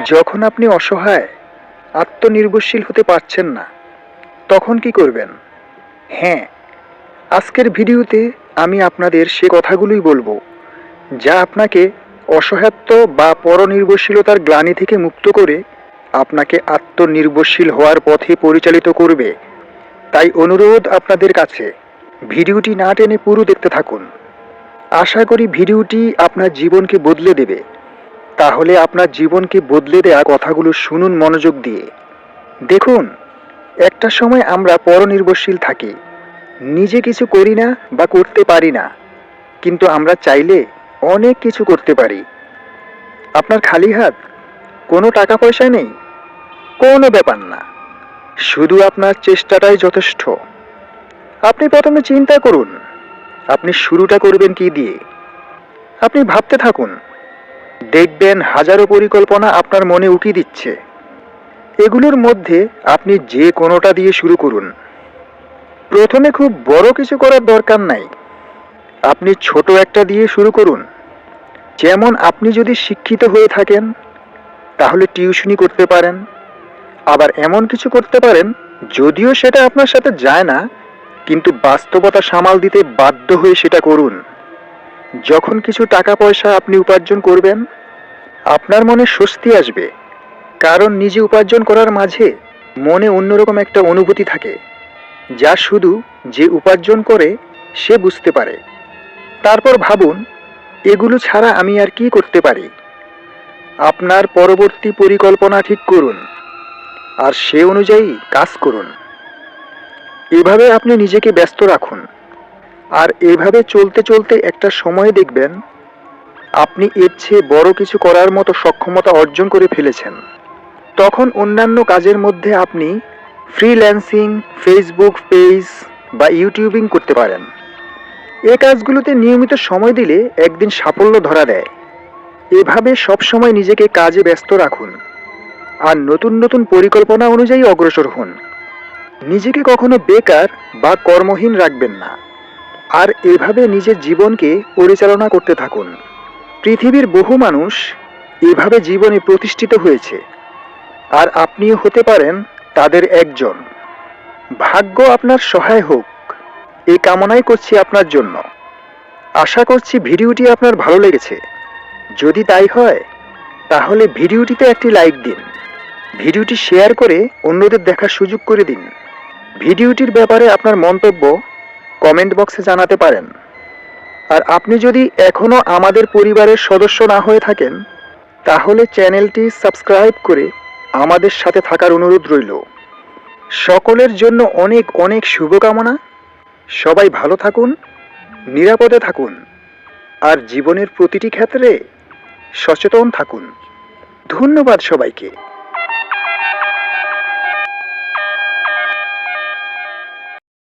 যখন আপনি অসহায়, আত্মনির্ভরশীল হতে পারছেন না, তখন কি করবেন? হ্যাঁ আজকের ভিডিওতে আমি আপনাদের সে কথাগুলোই বলব, যা আপনাকে অসহায়ত্ব বা পরনির্ভরশীলতার গ্লানি থেকে মুক্ত করে আপনাকে আত্মনির্ভরশীল হওয়ার পথে পরিচালিত করবে। তাই অনুরোধ আপনাদের কাছে, ভিডিওটি না টেনে পুরো দেখতে থাকুন। আশা করি ভিডিওটি আপনার জীবনকে বদলে দেবে। তাহলে আপনার জীবনকে বদলে দেয়া কথাগুলো শুনুন মনোযোগ দিয়ে। দেখুন, একটা সময় আমরা পরনির্ভরশীল থাকি। নিজে কিছু করি না বা করতে পারি না। কিন্তু আমরা চাইলে অনেক কিছু করতে পারি। আপনার খালি হাত, কোনো টাকা পয়সা নেই? কোনো ব্যাপার না। শুধু আপনার চেষ্টাটাই যথেষ্ট। আপনি প্রথমে চিন্তা করুন, আপনি শুরুটা করবেন কি দিয়ে? আপনি ভাবতে থাকুন দেখবেন হাজারো পরিকল্পনা আপনার মনে উকি দিচ্ছে। এগুলোর মধ্যে আপনি যে কোনোটা দিয়ে শুরু করুন। প্রথমে খুব বড় কিছু করার দরকার নাই। আপনি ছোট একটা দিয়ে শুরু করুন। যেমন আপনি যদি শিক্ষিত হয়ে থাকেন, তাহলে টিউশনি করতে পারেন। আবার এমন কিছু করতে পারেন, যদিও সেটা আপনার সাথে যায় না, কিন্তু বাস্তবতা সামাল দিতে বাধ্য হয়ে সেটা করুন। যখন কিছু টাকা পয়সা আপনি উপার্জন করবেন আপনার মনে স্বস্তি আসবে। কারণ নিজে উপার্জন করার মাঝে মনে অন্যরকম একটা অনুভূতি থাকে, যা শুধু যে উপার্জন করে সে বুঝতে পারে। তারপর ভাবুন, এগুলো ছাড়া আমি আর কি করতে পারি? আপনার পরবর্তী পরিকল্পনা ঠিক করুন, আর সে অনুযায়ী কাজ করুন। এভাবে আপনি নিজেকে ব্যস্ত রাখুন, আর এভাবে চলতে চলতে একটা সময় দেখবেন আপনি এর চেয়ে বড় কিছু করার মতো সক্ষমতা অর্জন করে ফেলেছেন। তখন অন্যান্য কাজের মধ্যে আপনি ফ্রিল্যান্সিং ফেসবুক পেজ বা ইউটিউবিং করতে পারেন। এ কাজগুলোতে নিয়মিত সময় দিলে একদিন সাফল্য ধরা দেয়। এভাবে সবসময় নিজেকে কাজে ব্যস্ত রাখুন। আর নতুন নতুন পরিকল্পনা অনুযায়ী অগ্রসর হন। নিজেকে কখনো বেকার বা কর্মহীন রাখবেন না। আর এভাবে নিজের জীবনকে পরিচালনা করতে থাকুন। পৃথিবীর বহু মানুষ এভাবে জীবনে প্রতিষ্ঠিত হয়েছে। আর আপনিও হতে পারেন তাদের একজন। ভাগ্য আপনার সহায় হোক। এই কামনাই করছি আপনার জন্য। আশা করছি ভিডিওটি আপনার ভালো লেগেছে। যদি তাই হয়, তাহলে ভিডিওটিতে একটি লাইক দিন। ভিডিওটি শেয়ার করে অন্যদের দেখার সুযোগ করে দিন। ভিডিওটির ব্যাপারে আপনার মন্তব্য কমেন্ট বক্সে জানাতে পারেন। আর আপনি যদি এখনও আমাদের পরিবারের সদস্য না হয়ে থাকেন, তাহলে চ্যানেলটি সাবস্ক্রাইব করে আমাদের সাথে থাকার অনুরোধ রইল। সকলের জন্য অনেক অনেক শুভকামনা। সবাই ভালো থাকুন, নিরাপদে থাকুন, আর জীবনের প্রতিটি ক্ষেত্রে সচেতন থাকুন। ধন্যবাদ সবাইকে।